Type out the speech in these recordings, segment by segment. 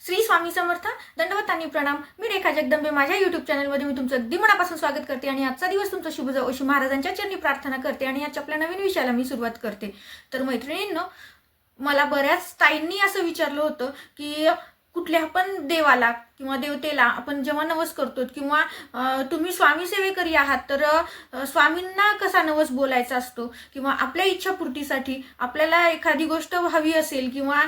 श्री स्वामी समर्थ दंडवत आणि प्रणाम. मी रेखा जगदंबे. माझ्या युट्यूब चॅनलमध्ये मी तुमचं अगदी मनापासून स्वागत करते आणि आजचा दिवस तुमचा शुभ जाऊ अशी महाराजांच्या चरणी प्रार्थना करते आणि आजच्या आपल्या नवीन विषयाला मी सुरुवात करते. तर मैत्रिणींनो मला बऱ्याच ताईंनी असं विचारलं होतं की कुठल्या पण देवाला किंवा देवतेला आपण जेव्हा नवस करतो किंवा तुम्ही स्वामी सेवेकरी आहात तर स्वामींना कसा नवस बोलायचा असतो? किंवा आपल्या इच्छापूर्तीसाठी आपल्याला एखादी गोष्ट हवी असेल किंवा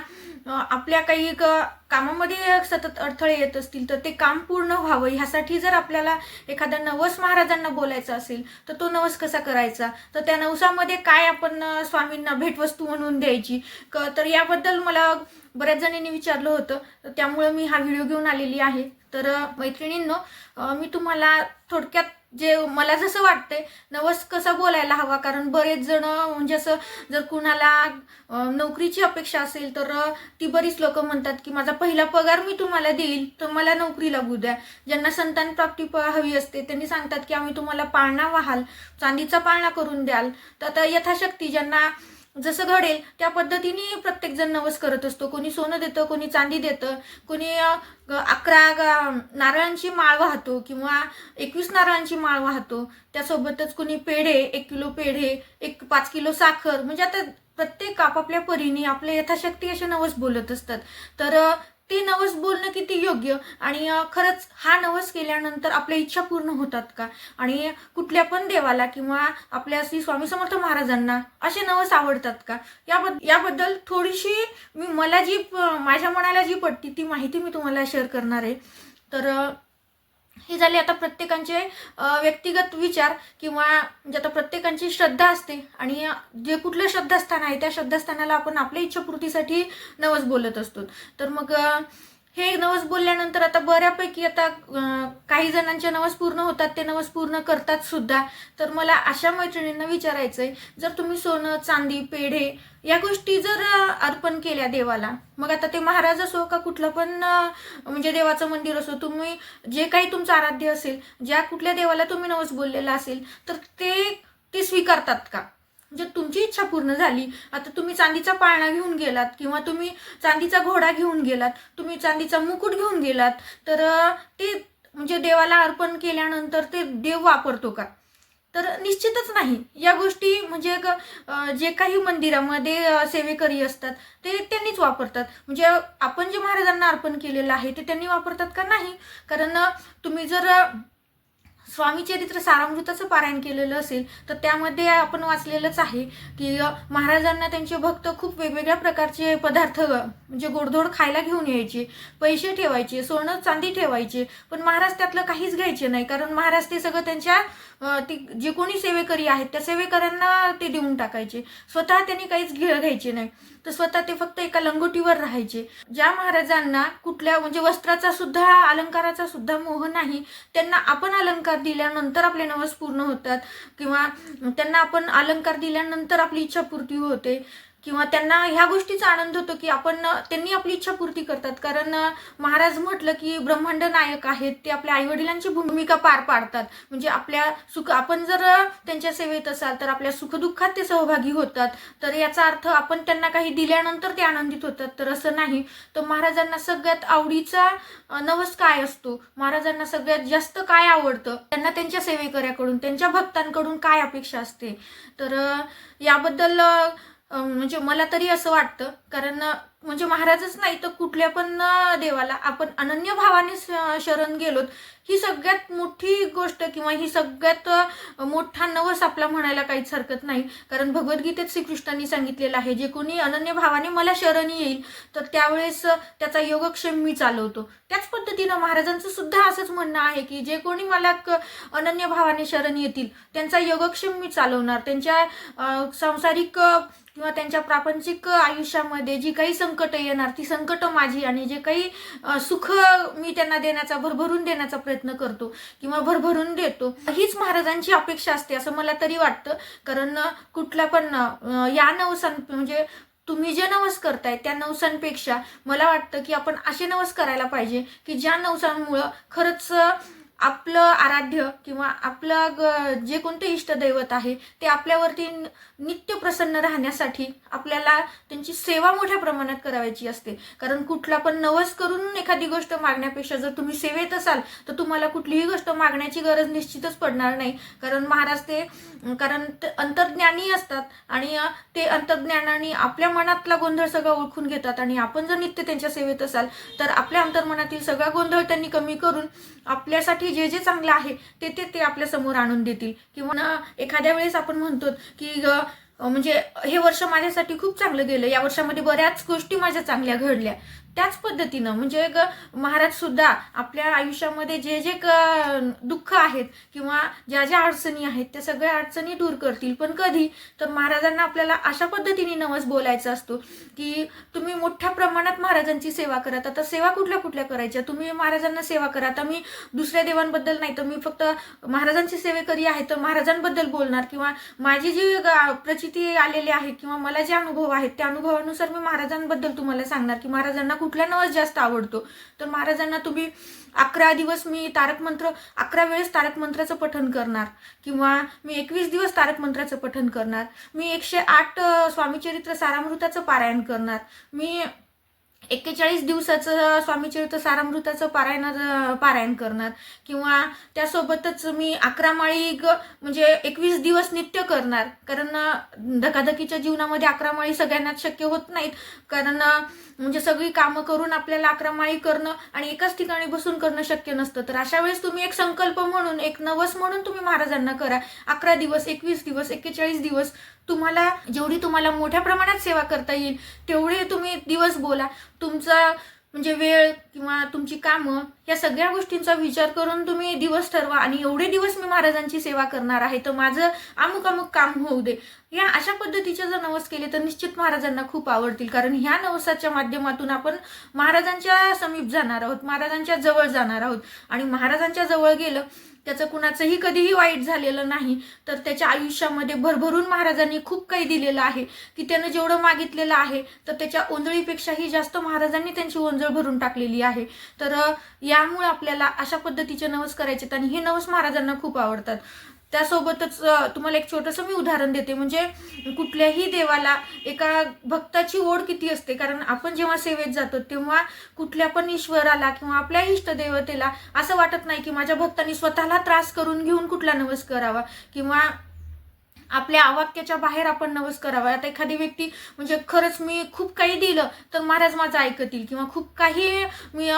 आपल्या काही क- कामामध्ये सतत अडथळे येत असतील तर ते काम पूर्ण व्हावं. ह्यासाठी जर आपल्याला एखादा नवस महाराजांना बोलायचा असेल तर तो नवस कसा करायचा? तर त्या नवसामध्ये काय आपण स्वामींना भेटवस्तू म्हणून द्यायची? क तर याबद्दल मला बऱ्याच जणींनी विचारलं होतं तर त्यामुळे मी हा व्हिडिओ घेऊन आलेली आहे. तर मैत्रिणींनो मी तुम्हाला थोडक्यात जे मला जसं वाटतंय नवस कसा बोलायला हवा? कारण बरेच जण म्हणजे असं जर कुणाला नोकरीची अपेक्षा असेल तर ती बरीच लोक म्हणतात की माझा पहिला पगार मी तुम्हाला देईल तर मला नोकरी लागू द्या. ज्यांना संतान प्राप्ती हवी असते त्यांनी सांगतात की आम्ही तुम्हाला पाळणा व्हाल चांदीचा पाळणा करून द्याल. तर आता यथाशक्ती ज्यांना जसं घडेल त्या पद्धतीने प्रत्येक जण नवस करत असतो. कोणी सोनं देतं कोणी चांदी देतं कोणी अकरा नारळांची माळ वाहतो किंवा एकवीस नारळांची माळ वाहतो. त्यासोबतच कोणी पेढे एक किलो पेढे एक पाच किलो साखर म्हणजे आता प्रत्येक आपापल्या परीने आपल्या यथाशक्ती असे नवस बोलत असतात. तर ते नवस बोलणं किती योग्य? आणि खरंच हा नवस केल्यानंतर आपल्या इच्छा पूर्ण होतात का? आणि कुठल्या पण देवाला किंवा आपल्या श्री स्वामी समर्थ महाराजांना असे नवस आवडतात का? याबद्दल याबद्दल थोडीशी मी मला जी प- माझ्या मनाला जी पटती ती माहिती मी तुम्हाला शेअर करणार आहे. तर हे झाले आता प्रत्येकांचे व्यक्तिगत विचार किंवा जे आता प्रत्येकांची श्रद्धा असते आणि जे कुठलं श्रद्धास्थान आहे त्या श्रद्धास्थानाला आपण आपल्या इच्छापूर्तीसाठी नवस बोलत असतो. तर मग हे नवस बोलल्यानंतर आता बऱ्यापैकी आता काही जणांचे नवस पूर्ण होतात ते नवस पूर्ण करतात सुद्धा. तर मला अशा मैत्रिणींना विचारायचं आहे जर तुम्ही सोनं चांदी पेढे या गोष्टी जर अर्पण केल्या देवाला मग आता ते महाराज असो का कुठलं पण म्हणजे देवाचं मंदिर असो तुम्ही जे काही तुमचं आराध्य असेल ज्या कुठल्या देवाला तुम्ही नवस बोललेला असेल तर ते ते स्वीकारतात का? म्हणजे तुमची इच्छा पूर्ण झाली आता तुम्ही चांदीचा पाळणा घेऊन गेलात किंवा तुम्ही चांदीचा घोडा घेऊन गेलात तुम्ही चांदीचा मुकुट घेऊन गेलात तर ते म्हणजे देवाला अर्पण केल्यानंतर ते देव वापरतो का? तर निश्चितच नाही. या गोष्टी म्हणजे जे काही मंदिरामध्ये सेवेकरी असतात ते त्यांनीच वापरतात. म्हणजे आपण जे महाराजांना अर्पण केलेलं आहे ते त्यांनी वापरतात का नाही? कारण तुम्ही जर स्वामीचरित्र स्वामी चरित्र सारामृताचं पारायण केलेलं असेल तर त्यामध्ये आपण वाचलेलंच आहे की महाराजांना त्यांचे भक्त खूप वेगवेगळ्या प्रकारचे पदार्थ म्हणजे गोडधोड खायला घेऊन यायचे पैसे ठेवायचे सोनं चांदी ठेवायचे पण महाराज त्यातलं काहीच घ्यायचे नाही कारण महाराज ते सगळं त्यांच्या ती जे कोणी सेवेकरी आहेत त्या सेवेकऱ्यांना ते देऊन टाकायचे. स्वतः त्यांनी काहीच घे घ्यायचे नाही. तर स्वतः ते फक्त एका लंगोटीवर राहायचे. ज्या महाराजांना कुठल्या म्हणजे वस्त्राचा सुद्धा अलंकाराचा सुद्धा मोह नाही त्यांना आपण अलंकार दिल्यानंतर आपले नवस पूर्ण होतात. किंवा त्यांना आपण अलंकार दिल्यानंतर आपली इच्छा पूर्ती होते. किंवा त्यांना ह्या गोष्टीचा आनंद होतो की आपण त्यांनी आपली इच्छा पूर्ती करतात. कारण महाराज म्हटलं की ब्रह्मांड नायक आहेत ते आपल्या आईवडिलांची भूमिका पार पाडतात. म्हणजे आपल्या सुख आपण जर त्यांच्या सेवेत असाल तर आपल्या सुखदुःखात ते सहभागी होतात. तर याचा अर्थ आपण त्यांना काही दिल्यानंतर ते आनंदित होतात. तर असं नाही. तर महाराजांना सगळ्यात आवडीचा नवस काय असतो? महाराजांना सगळ्यात जास्त काय आवडतं? त्यांना त्यांच्या सेवेकऱ्याकडून त्यांच्या भक्तांकडून काय अपेक्षा असते? तर याबद्दल म्हणजे मला तरी असं वाटतं. कारण म्हणजे महाराजच नाही तर कुठल्या पण देवाला. आपण अनन्य भावाने शरण गेलोत. ही सगळ्यात मोठी गोष्ट किंवा ही सगळ्यात मोठा नवस आपला म्हणायला काहीच हरकत नाही. कारण भगवद्गीतेत श्रीकृष्णांनी सांगितलेलं आहे जे कोणी अनन्य भावाने मला शरण येईल तर त्यावेळेस त्याचा योगक्षेम मी चालवतो. त्याच पद्धतीनं महाराजांचं सुद्धा असंच म्हणणं आहे की जे कोणी मला क- अनन्य भावाने शरण येतील त्यांचा योगक्षेम मी चालवणार. त्यांच्या सांसारिक किंवा त्यांच्या प्रापंचिक आयुष्यामध्ये जी काही संकट येणार ती संकट माझी आणि जे काही सुख मी त्यांना देण्याचा भरभरून देण्याचा प्रयत्न करतो किंवा भरभरून देतो हीच महाराजांची अपेक्षा असते असं मला तरी वाटतं. कारण कुठला कुठल्या पण या नवसां म्हणजे तुम्ही जे नवस करताय त्या नवसांपेक्षा मला वाटतं की आपण असे नवस करायला पाहिजे की ज्या नवसांमुळं खरंच आपलं आराध्य किंवा आपलं ग- जे कोणते इष्टदैवत आहे ते आपल्यावरती न- नित्य प्रसन्न राहण्यासाठी आपल्याला त्यांची सेवा मोठ्या प्रमाणात करायची असते. कारण कुठला पण नवस करून एखादी गोष्ट मागण्यापेक्षा जर तुम्ही सेवेत असाल तर तुम्हाला कुठलीही गोष्ट मागण्याची गरज निश्चितच पडणार नाही. कारण महाराज ते कारण अंतर्ज्ञानी असतात आणि ते अंतर्ज्ञानाने आपल्या मनातला गोंधळ सगळा ओळखून घेतात. आणि आपण जर नित्य त्यांच्या सेवेत असाल तर आपल्या अंतर्मनातील सगळा गोंधळ त्यांनी कमी करून आपल्यासाठी जे जे चांगलं आहे ते ते ते आपल्यासमोर आणून देतील. किंवा एखाद्या वेळेस आपण म्हणतो की म्हणजे हे वर्ष माझ्यासाठी खूप चांगलं गेलं. या वर्षामध्ये बऱ्याच गोष्टी माझ्या चांगल्या घडल्या. त्याच पद्धतीनं म्हणजे ग महाराज सुद्धा आपल्या आयुष्यामध्ये जे जे क दुःख आहेत किंवा ज्या ज्या अडचणी आहेत त्या सगळ्या अडचणी दूर करतील. पण कधी तर महाराजांना आपल्याला अशा पद्धतीने नवस बोलायचा असतो की तुम्ही मोठ्या प्रमाणात महाराजांची सेवा करा. आता सेवा कुठल्या कुठल्या करायच्या? तुम्ही महाराजांना सेवा करा. आता मी दुसऱ्या देवांबद्दल नाही तर मी फक्त महाराजांची सेवेकरी आहे तर महाराजांबद्दल बोलणार. किंवा माझी जी ग- प्रचिती आलेली आहे किंवा मला जे अनुभव आहेत त्या अनुभवानुसार मी महाराजांबद्दल तुम्हाला सांगणार की महाराजांना कुठला नवस जास्त आवडतो. तर महाराजांना तुम्ही अकरा दिवस मी तारक मंत्र अकरा वेळेस तारक मंत्राचं पठण करणार. किंवा मी एकवीस दिवस तारक मंत्राचं पठण करणार. मी एकशे आठ स्वामीचरित्र सारामृताचं पारायण करणार. मी एक्केचाळीस दिवसाचं स्वामीचरित सारामृताचं पारायण पारायण करणार. किंवा त्यासोबतच मी अकरा माळी ग- म्हणजे एकवीस दिवस नित्य करणार. कारण धकाधकीच्या जीवनामध्ये अकरा माळी सगळ्यांनाच शक्य होत नाहीत. कारण म्हणजे सगळी कामं करून आपल्याला अकरा माळी करणं आणि एकाच ठिकाणी बसून करणं शक्य नसतं. तर अशा वेळेस तुम्ही एक संकल्प म्हणून एक नवस म्हणून तुम्ही महाराजांना करा. अकरा दिवस एकवीस दिवस एक्केचाळीस दिवस तुम्हाला जेवढी तुम्हाला मोठ्या प्रमाणात सेवा करता येईल तेवढे तुम्ही दिवस बोला. तुमचा म्हणजे वेळ किंवा तुमची कामं या सगळ्या गोष्टींचा विचार करून तुम्ही दिवस ठरवा आणि एवढे दिवस मी महाराजांची सेवा करणार आहे तर माझं अमुक अमुक काम होऊ दे. या अशा पद्धतीचे जर नवस केले तर निश्चित महाराजांना खूप आवडतील. कारण ह्या नवसाच्या माध्यमातून आपण महाराजांच्या समीप जाणार आहोत महाराजांच्या जवळ जाणार आहोत. आणि महाराजांच्या जवळ गेलं त्याचं कुणाचंही कधीही वाईट झालेलं नाही. तर त्याच्या आयुष्यामध्ये भरभरून महाराजांनी खूप काही दिलेलं आहे. की त्यानं जेवढं मागितलेलं आहे तर त्याच्या ओंजळीपेक्षाही जास्त महाराजांनी त्यांची ओंजळ भरून टाकलेली आहे. तर यामुळे आपल्याला अशा पद्धतीचे नवस करायचे आणि हे नवस महाराजांना खूप आवडतात. त्यासोबतच तुम्हाला एक छोटंसं मी उदाहरण देते. म्हणजे कुठल्याही देवाला एका भक्ताची ओढ किती असते कारण आपण जेव्हा सेवेत जातो तेव्हा कुठल्या पण ईश्वराला किंवा आपल्या इष्टदेवतेला असं वाटत नाही की माझ्या भक्तांनी स्वतःला त्रास करून घेऊन कुठला नवस करावा किंवा आपल्या अवाक्याच्या बाहेर आपण नवस करावा. आता एखादी व्यक्ती म्हणजे खरंच मी खूप काही दिलं तर महाराज माझं ऐकतील. किंवा खूप काही मी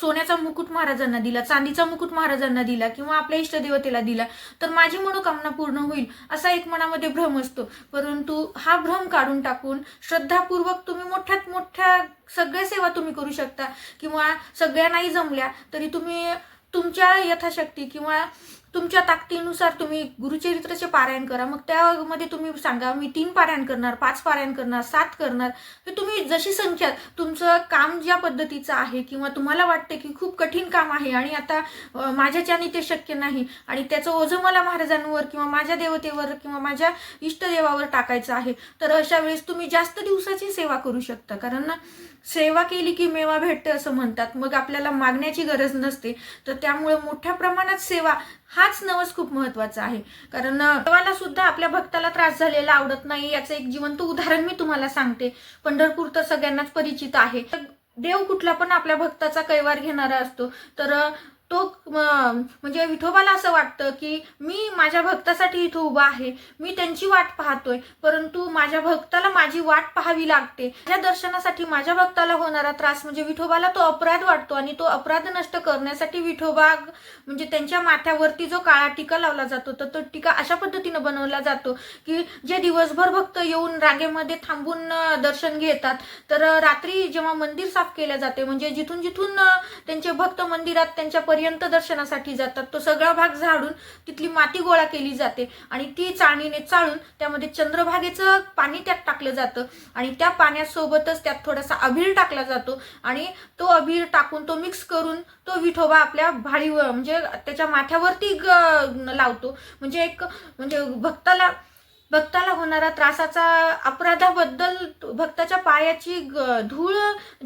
सोन्याचा मुकुट महाराजांना दिला चांदीचा मुकुट महाराजांना दिला किंवा आपल्या इष्टदेवतेला दिला तर माझी मनोकामना पूर्ण होईल असा एक मनामध्ये भ्रम असतो. परंतु हा भ्रम काढून टाकून श्रद्धापूर्वक तुम्ही मोठ्यात मोठ्या सगळ्या सेवा तुम्ही करू शकता. किंवा सगळ्या नाही जमल्या तरी तुम्ही तुमच्या यथाशक्ती किंवा तुमच्या ताकदीनुसार तुम्ही गुरुचरित्राचे पारायण करा. मग त्यामध्ये तुम्ही सांगा मी तीन पारायण करणार पाच पारायण करणार सात करणार. हे तुम्ही जशी संख्या तुमचं काम ज्या पद्धतीचं आहे किंवा तुम्हाला वाटते की खूप कठीण काम आहे आणि आता माझ्याच्याने ते शक्य नाही आणि त्याचं ओझं मला महाराजांवर किंवा माझ्या देवतेवर किंवा माझ्या इष्टदेवावर टाकायचं आहे तर अशा वेळेस तुम्ही जास्त दिवसाची सेवा करू शकता. कारण ना सेवा केली की मेवा भेटते असं म्हणतात. मग आपल्याला मागण्याची गरज नसते. तर त्यामुळे मोठ्या प्रमाणात सेवा हाच नवस खूप महत्त्वाचा आहे. कारण देवाला सुद्धा आपल्या भक्ताला त्रास झालेला आवडत नाही याचं एक जिवंत उदाहरण मी तुम्हाला सांगते. पंढरपूर तर सगळ्यांनाच परिचित आहे. तर देव कुठला पण आपल्या भक्ताचा कैवार घेणारा असतो. तर तो म्हणजे विठोबाला असं वाटतं की मी माझ्या भक्तासाठी इथं उभा आहे. मी त्यांची वाट पाहतोय. परंतु माझ्या भक्ताला माझी वाट पाहावी लागते. या दर्शनासाठी माझ्या भक्ताला होणारा त्रास म्हणजे विठोबाला तो अपराध वाटतो आणि तो अपराध नष्ट करण्यासाठी विठोबा म्हणजे त्यांच्या माथ्यावरती जो काळा टीका लावला जातो तर तो टीका अशा पद्धतीनं बनवला जातो की जे दिवसभर भक्त येऊन रांगेमध्ये थांबून दर्शन घेतात. तर रात्री जेव्हा मंदिर साफ केले जाते म्हणजे जिथून जिथून त्यांचे भक्त मंदिरात त्यांच्या पर्यंत दर्शनासाठी जातात. तो सगळा भाग झाडून तिथली माती गोळा केली जाते आणि ती चाळणीने चाळून त्यामध्ये चंद्रभागेचं पाणी त्यात टाकलं जातं आणि त्या पाण्यासोबतच त्यात थोडासा अबीर टाकला जातो आणि तो अबीर टाकून तो मिक्स करून तो विठोबा आपल्या भाळीवर म्हणजे त्याच्या माथ्यावरती ग- लावतो. म्हणजे एक म्हणजे भक्ताला भक्ताला होणारा त्रासाचा अपराधाबद्दल भक्ताच्या पायाची धूळ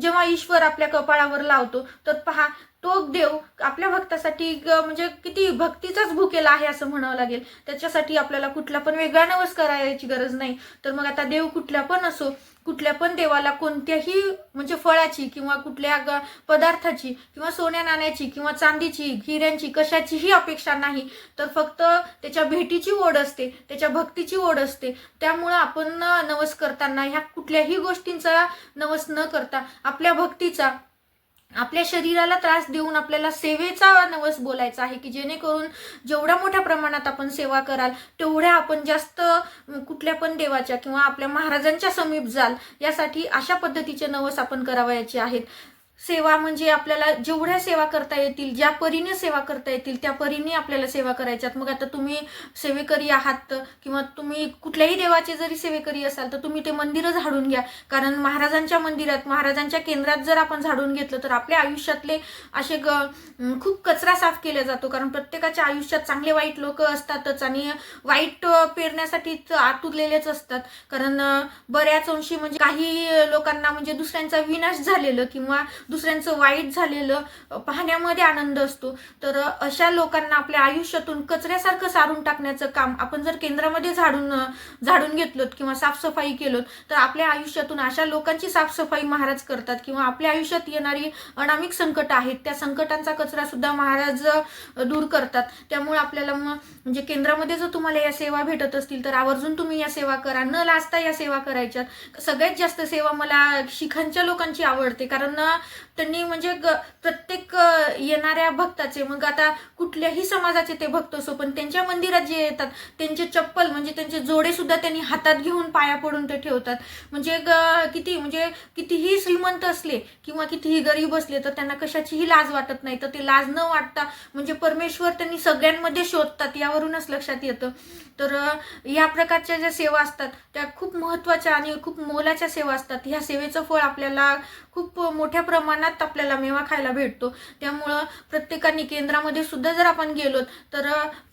जेव्हा ईश्वर आपल्या कपाळावर लावतो तर पहा तो देव आपल्या भक्तासाठी ग- म्हणजे किती भक्तीचाच भुकेला आहे असं म्हणावं लागेल. त्याच्यासाठी आपल्याला कुठला पण वेगळा नवस करायची गरज नाही. तर मग आता देव कुठला पण असो कुठल्या पण देवाला कोणत्याही म्हणजे फळाची किंवा कुठल्या ग- पदार्थाची किंवा सोन्या नाण्याची किंवा चांदीची हिऱ्यांची कशाचीही अपेक्षा नाही. तर फक्त त्याच्या भेटीची ओढ असते त्याच्या भक्तीची ओढ असते. त्यामुळं आपण नवस करताना ह्या कुठल्याही गोष्टींचा नवस न करता आपल्या भक्तीचा आपल्या शरीराला त्रास देऊन आपल्याला सेवेचा नवस बोलायचा आहे की जेणेकरून जेवढ्या मोठ्या प्रमाणात आपण सेवा कराल तेवढ्या आपण जास्त कुठल्या पण देवाच्या किंवा आपल्या महाराजांच्या समीप जाल यासाठी अशा पद्धतीचे नवस आपण करावयाचे आहेत. सेवा म्हणजे आपल्याला जेवढ्या सेवा करता येतील ज्या परीने सेवा करता येतील त्या परीने आपल्याला सेवा करायच्यात मग आता तुम्ही सेवेकरी आहात तर किंवा तुम्ही कुठल्याही देवाचे जरी सेवेकरी असाल तर तुम्ही ते मंदिरं झाडून घ्या. कारण महाराजांच्या मंदिरात महाराजांच्या केंद्रात जर आपण झाडून घेतलं तर आपल्या आयुष्यातले असे ग खूप कचरा साफ केला जातो. कारण प्रत्येकाच्या आयुष्यात चांगले वाईट लोक असतातच आणि वाईट पेरण्यासाठीच पेरण्यासाठी आतुरलेलेच असतात. कारण बऱ्याच अंशी म्हणजे काही लोकांना म्हणजे दुसऱ्यांचा विनाश झालेलं किंवा दुसऱ्यांचं वाईट झालेलं पाहण्यामध्ये आनंद असतो. तर अशा लोकांना आपल्या आयुष्यातून कचऱ्यासारखं सारून टाकण्याचं काम आपण जर केंद्रामध्ये झाडून झाडून घेतलोत किंवा साफसफाई केलं तर आपल्या आयुष्यातून अशा लोकांची साफसफाई महाराज करतात किंवा आपल्या आयुष्यात येणारी अनामिक संकट आहेत त्या संकटांचा कचरा सुद्धा महाराज दूर करतात. त्यामुळे आपल्याला मग म्हणजे केंद्रामध्ये जर तुम्हाला या सेवा भेटत असतील तर आवर्जून तुम्ही या सेवा करा. न लाजता या सेवा करायच्यात. सगळ्यात जास्त सेवा मला शिखांच्या लोकांची आवडते. कारण त्यांनी म्हणजे ग- प्रत्येक येणाऱ्या भक्ताचे मग आता कुठल्याही समाजाचे ते भक्त असो पण त्यांच्या मंदिरात जे येतात त्यांचे चप्पल म्हणजे त्यांचे जोडे सुद्धा त्यांनी हातात घेऊन पाया पडून ते ठेवतात. म्हणजे ग- किती म्हणजे कितीही श्रीमंत असले किंवा कितीही गरीब असले तर त्यांना कशाचीही लाज वाटत नाही. तर ते लाज न वाटता म्हणजे परमेश्वर त्यांनी सगळ्यांमध्ये शोधतात यावरूनच लक्षात येतं. तर या प्रकारच्या ज्या सेवा असतात त्या खूप महत्त्वाच्या आणि खूप मोलाच्या सेवा असतात. ह्या सेवेचं फळ आपल्याला खूप मोठ्या प्रमाणात आपल्याला मेवा खायला भेटतो. त्यामुळं प्रत्येकाने केंद्रामध्ये सुद्धा जर आपण गेलोत तर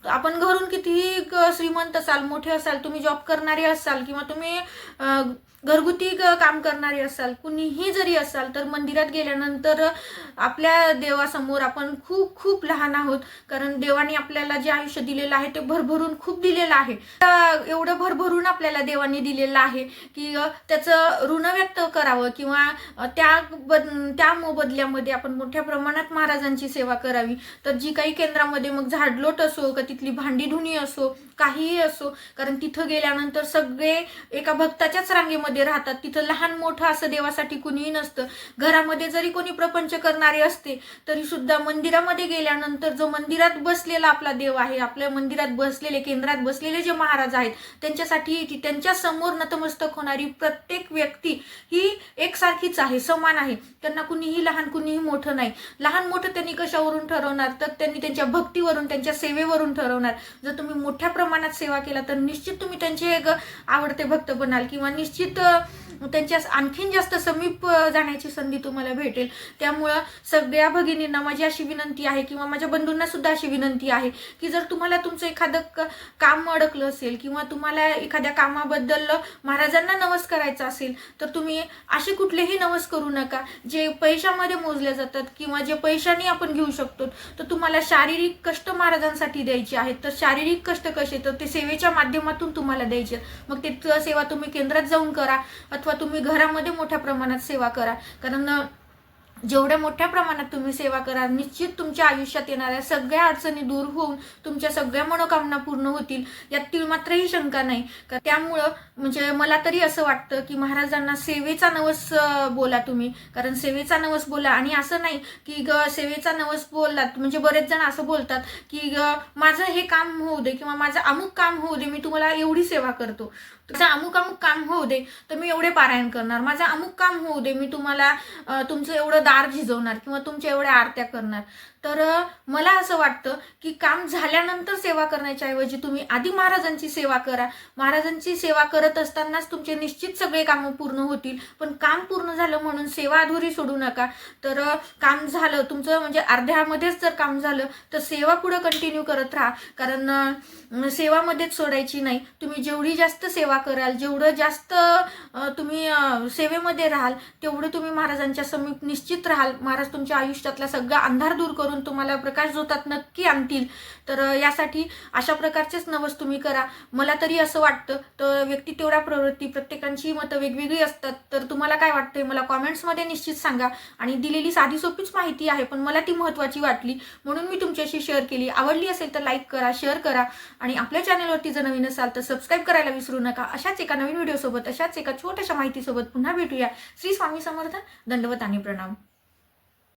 आपण घरून कितीही श्रीमंत असाल मोठे असाल तुम्ही जॉब करणारे असाल किंवा तुम्ही घरगुती काम करणारे असाल कुणीही जरी असाल तर मंदिरात गेल्यानंतर आपल्या देवासमोर आपण खूप खूप लहान आहोत. कारण देवाने आपल्याला जे आयुष्य दिलेलं आहे ते भरभरून खूप दिलेलं आहे. तर एवढं भरभरून आपल्याला देवाने दिलेलं आहे की त्याचं ऋण व्यक्त करावं किंवा त्या बद त्या मोबदल्यामध्ये आपण मोठ्या प्रमाणात महाराजांची सेवा करावी. तर जी काही केंद्रामध्ये मग झाडलोट असो का तिथली भांडी धुणी असो काहीही असो कारण तिथं गेल्यानंतर सगळे एका भक्ताच्याच रांगेमध्ये राहतात. तिथं लहान मोठं असं देवासाठी कुणीही नसतं. घरामध्ये जरी कोणी प्रपंच करणारे असते तरी सुद्धा मंदिरामध्ये गेल्यानंतर जो मंदिरात बसलेला आपला देव आहे आपल्या मंदिरात बसलेले केंद्रात बसलेले जे महाराज आहेत त्यांच्यासाठी ती- त्यांच्यासमोर नतमस्तक होणारी प्रत्येक व्यक्ती ही एकसारखीच आहे समान आहे. त्यांना कुणीही लहान कुणीही मोठं नाही. लहान मोठं त्यांनी कशावरून ठरवणार? तर त्यांनी त्यांच्या भक्तीवरून त्यांच्या सेवेवरून ठरवणार. जर तुम्ही मोठ्या प्रमाणात सेवा केला तर निश्चित तुम्ही त्यांचे एक आवडते भक्त बनाल किंवा निश्चित त्यांच्या आणखीन जास्त समीप जाण्याची संधी तुम्हाला भेटेल. त्यामुळं सगळ्या भगिनींना माझी अशी विनंती आहे किंवा माझ्या बंधूंना सुद्धा अशी विनंती आहे की जर तुम्हाला तुमचं एखादं क- काम अडकलं असेल किंवा तुम्हाला एखाद्या कामाबद्दल महाराजांना नवस करायचा असेल तर तुम्ही असे कुठलेही नवस करू नका. जे पैशामध्ये मोजले जातात किंवा जे पैशाने आपण घेऊ शकतो तर तुम्हाला शारीरिक कष्ट महाराजांसाठी द्यायचे आहेत. तर शारीरिक कष्ट कसे? तर ते सेवेच्या माध्यमातून तुम्हाला द्यायचे मग ते सेवा तुम्ही केंद्रात जाऊन करा. अथवा तुम्ही घरामध्ये मोठ्या प्रमाणात सेवा करा. कारण जेवढ्या मोठ्या प्रमाणात तुम्ही सेवा करा निश्चित तुमच्या आयुष्यात येणाऱ्या सगळ्या अडचणी दूर होऊन तुमच्या सगळ्या मनोकामना पूर्ण होतील यात मात्रही शंका नाही. का त्यामुळं म्हणजे मला तरी असं वाटतं की महाराजांना सेवेचा नवस बोला तुम्ही. कारण सेवेचा नवस बोला आणि असं नाही की ग सेवेचा नवस बोललात म्हणजे बरेच जण असं बोलतात की ग माझं हे काम होऊ दे किंवा माझं अमुक काम होऊ दे मी तुम्हाला एवढी सेवा करतो. तुझं अमुक अमुक काम होऊ दे तर मी एवढे पारायण करणार. माझं अमुक काम होऊ दे मी तुम्हाला तुमचं एवढं दार झिजवणार किंवा तुमच्या एवढ्या आरत्या करणार. तर मला असं वाटतं की काम झाल्यानंतर सेवा करण्याच्या ऐवजी तुम्ही आधी महाराजांची सेवा करा. महाराजांची सेवा करत असतानाच तुमचे निश्चित सगळे कामं पूर्ण होतील. पण काम पूर्ण झालं म्हणून सेवा अधुरी सोडू नका. तर काम झालं तुमचं म्हणजे अर्ध्यामध्येच जर काम झालं तर सेवा पुढं कंटिन्यू करत राहा. कारण सेवामध्येच सोडायची नाही. तुम्ही जेवढी जास्त सेवा कराल जेवढं जास्त तुम्ही सेवेमध्ये राहाल तेवढं तुम्ही महाराजांच्या समीप निश्चित निश्चित राहाल. महाराज तुमच्या आयुष्यातला सगळा अंधार दूर करून तुम्हाला प्रकाश जोतात नक्की आणतील. तर यासाठी अशा प्रकारचेच नवस तुम्ही करा. मला तरी असं वाटतं तर व्यक्ती तेवढ्या प्रवृत्ती प्रत्येकांची मतं वेगवेगळी असतात. तर तुम्हाला काय वाटतंय? मला कॉमेंट्समध्ये निश्चित सांगा. आणि दिलेली साधी सोपीच माहिती आहे पण मला ती महत्त्वाची वाटली. म्हणून मी तुमच्याशी शेअर केली. आवडली असेल तर लाईक करा शेअर करा. आणि आपल्या चॅनलवरती जर नवीन असाल तर सबस्क्राईब करायला विसरू नका. अशाच एका नवीन व्हिडिओसोबत अशाच एका छोट्याशा माहितीसोबत पुन्हा भेटूया. श्री स्वामी समर्थ दंडवत आणि प्रणाम.